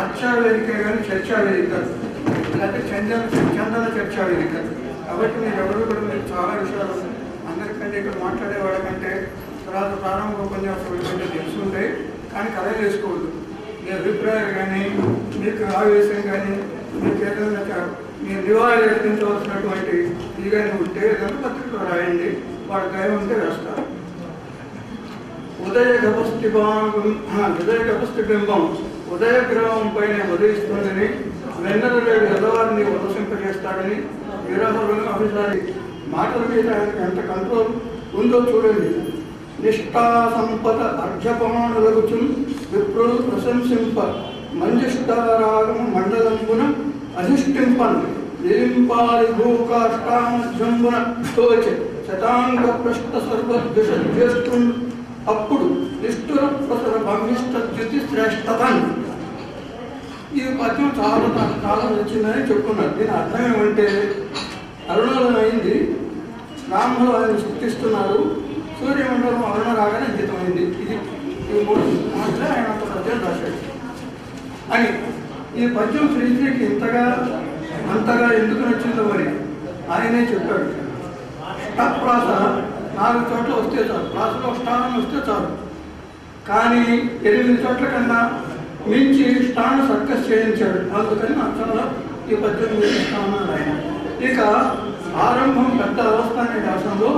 అర్చా వేదిక కానీ చర్చా వేదిక లేకపోతే చందన చందన చర్చా వేదిక కాబట్టి మీరు ఎవరు కూడా మీరు చాలా విషయాలు అందరికంటే ఇక్కడ మాట్లాడే వాళ్ళకంటే తర్వాత ప్రారంభ ఉపన్యాసం ఏంటంటే తెలిసి కానీ కథ చేసుకోవద్దు. మీ అభిప్రాయాలు కానీ మీకు ఆవేశం కానీ మీకు ఏదైనా మీరు నివారణ ఎత్తించవలసినటువంటి ఇది కానీ ఉంటే ఏదైనా పత్రికలో రాయండి. వాళ్ళ దయ ఉంటే వేస్తారు ఉదయ గపస్తి ఉదయ గపస్తి ఉదయగ్రహం ఉదయ పైన ఉదయిస్తుందని వెన్నెలలేడు ఎదవారిని ఉదసింపజేస్తాడని విరహలను అభిసారి మాటల మీద ఎంత కంట్రోల్ ఉందో చూడండి. నిష్ఠా సంపద అర్ఘ్యపమానులగుచు విప్రులు ప్రశంసింప. మంజుష్టారాగం మండలంబున అధిష్ఠింపన్. నిలింపాలి భూకాష్టామధ్యంబున తోచే. శతాంగ పృష్ఠ సర్వద్విషద్వేస్తు అప్పుడు నిష్ఠుర ప్రసర భంగిష్ట స్థితి శ్రేష్టతన్ ఈ పద్యం చాలా కాలం వచ్చిందని చెప్పుకున్నారు దీని అర్థం ఏమంటే అరుణోదయం అయింది. బ్రాహ్మణులు ఆయన సృష్టిస్తున్నారు. సూర్యమండలం అరుణ రాగానే అంకితమైంది. ఇది ఈ మూడు మాత్రమే ఆయన ఒక పద్యం రాశాడు అని ఈ పద్యం శ్రీశ్రీకి ఇంతగా అంతగా ఎందుకు నచ్చిందో మరి ఆయనే చెప్పాడు. ప్రాస నాలుగు చోట్ల వస్తే చాలు. ప్రాసలో స్థానం వస్తే చాలు. కానీ ఎనిమిది చోట్ల కన్నా మించి స్టాండ్ సర్కస్ చేయించాడు. అందుకని అర్థంలో ఈ పద్దెనిమిది స్థానాలు ఆయన. ఇక ఆరంభం పెద్ద అవస్థ అనే వ్యాసంలో